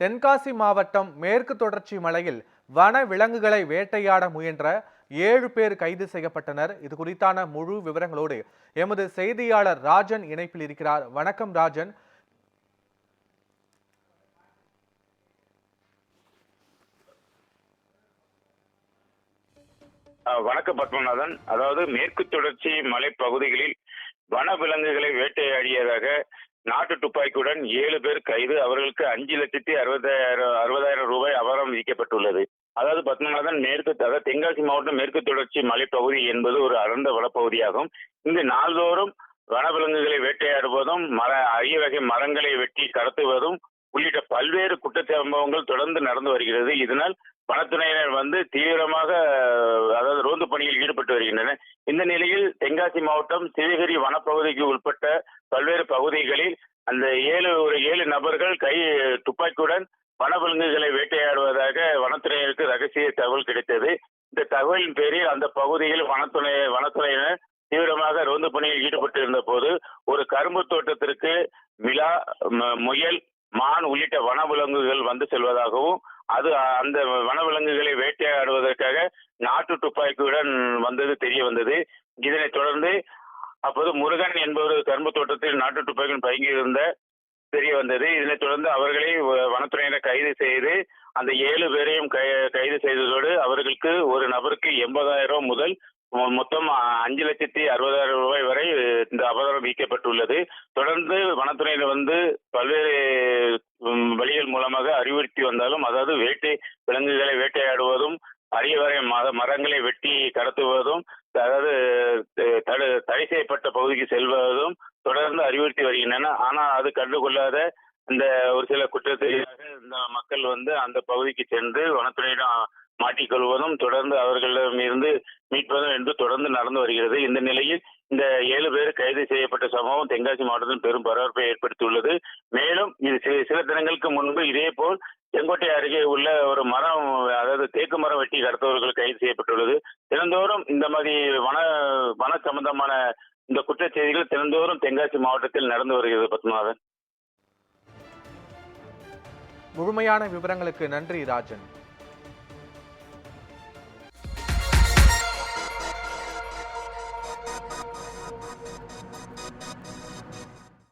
தென்காசி மாவட்டம் மேற்கு தொடர்ச்சி மலையில் வன விலங்குகளை வேட்டையாட முயன்ற ஏழு பேர் கைது செய்யப்பட்டனர். இது குறித்தான முழு விவரங்களோடு எமது செய்தியாளர் ராஜன் இணைப்பில் இருக்கிறார். வணக்கம் ராஜன். வணக்கம் பத்மநாதன். அதாவது மேற்கு தொடர்ச்சி மலைப்பகுதிகளில் வன விலங்குகளை வேட்டையாடியதாக நாட்டு துப்பாக்கியுடன் ஏழு பேர் கைது. அவர்களுக்கு அஞ்சு லட்சத்தி அறுபதாயிரம் அறுபதாயிரம் ரூபாய் அபராதம் விதிக்கப்பட்டுள்ளது. அதாவது பத்மநாதன் மேற்கு அதாவது தென்காசி மாவட்டம் மேற்கு தொடர்ச்சி மலைப்பகுதி என்பது ஒரு அடர்ந்த வனப்பகுதியாகும். இங்கு நாள்தோறும் வனவிலங்குகளை வேட்டையாடுவதும் மர அரிய வகை மரங்களை வெட்டி கடத்துவதும் உள்ளிட்ட பல்வேறு குற்ற சம்பவங்கள் தொடர்ந்து நடந்து வருகிறது. இதனால் வனத்துறையினர் வந்து தீவிரமாக அதாவது பணியில் ஈடுபட்டு வருகின்றன. இந்த நிலையில் தென்காசி மாவட்டம் சிவகிரி வனப்பகுதிக்கு உட்பட்ட பல்வேறு பகுதிகளில் அந்த ஏழு ஒரு ஏழு நபர்கள் கை துப்பாக்கியுடன் வனவிலங்குகளை வேட்டையாடுவதாக வனத்துறையினருக்கு ரகசிய தகவல் கிடைத்தது. இந்த தகவலின் பேரில் அந்த பகுதியில் வனத்துறை வனத்துறையினர் தீவிரமாக ரோந்து பணியில் ஈடுபட்டு இருந்த போது ஒரு கரும்பு தோட்டத்திற்கு மிலா முயல் மான் உள்ளிட்ட வனவிலங்குகள் செல்வதாகவும் அது அந்த வனவிலங்குகளை வேட்டையாடுவதற்காக நாட்டு துப்பாக்கியுடன் வந்தது தெரிய வந்தது. இதனைத் தொடர்ந்து அப்போது முருகன் என்பவர் கரும்பு தோட்டத்தில் நாட்டு துப்பாக்கியுடன் பதுங்கியிருந்த தெரிய வந்தது. இதனைத் தொடர்ந்து அவர்களை வனத்துறையினர் கைது செய்து அந்த ஏழு பேரையும் கை- கைது செய்ததோடு அவர்களுக்கு ஒரு நபருக்கு எண்பதாயிரம் முதல் மொத்தம் அஞ்சு லட்சத்தி அறுபதாயிரம் ரூபாய் வரை இந்த அபராதம் விதிக்கப்பட்டுள்ளது. தொடர்ந்து வனத்துறையினர் வந்து பல்வேறு வந்தாலும் அதாவது வேட்டை விலங்குகளை வேட்டையாடுவதும் அரிய வரை மரங்களை வெட்டி கடத்துவதும் அதாவது தடு தடை செய்யப்பட்ட பகுதிக்கு செல்வதும் தொடர்ந்து அறிவுறுத்தி வருகின்றன. ஆனால் அது கண்டுகொள்ளாத இந்த ஒரு சில குற்றத்திற்காக இந்த மக்கள் வந்து அந்த பகுதிக்கு சென்று வனத்துறையிடம் மாட்டிக்கொள்வதும் தொடர்ந்து அவர்களிடம் இருந்து மீட்பதும் என்று தொடர்ந்து நடந்து வருகிறது. இந்த நிலையில் இந்த ஏழு பேர் கைது செய்யப்பட்ட சம்பவம் தென்காசி மாவட்டத்தில் பெரும் பரபரப்பை ஏற்படுத்தியுள்ளது. மேலும் இது சில சில தினங்களுக்கு முன்பு இதே போல் செங்கோட்டை அருகே உள்ள ஒரு மரம் அதாவது தேக்கு மரம் வெட்டி கடத்தவர்கள் கைது செய்யப்பட்டுள்ளது. தினந்தோறும் இந்த மாதிரி வன வன சம்பந்தமான இந்த குற்றச்செய்திகள் தினந்தோறும் தென்காசி மாவட்டத்தில் நடந்து வருகிறது பத்மநாதன் முழுமையான விவரங்களுக்கு நன்றி ராஜன்.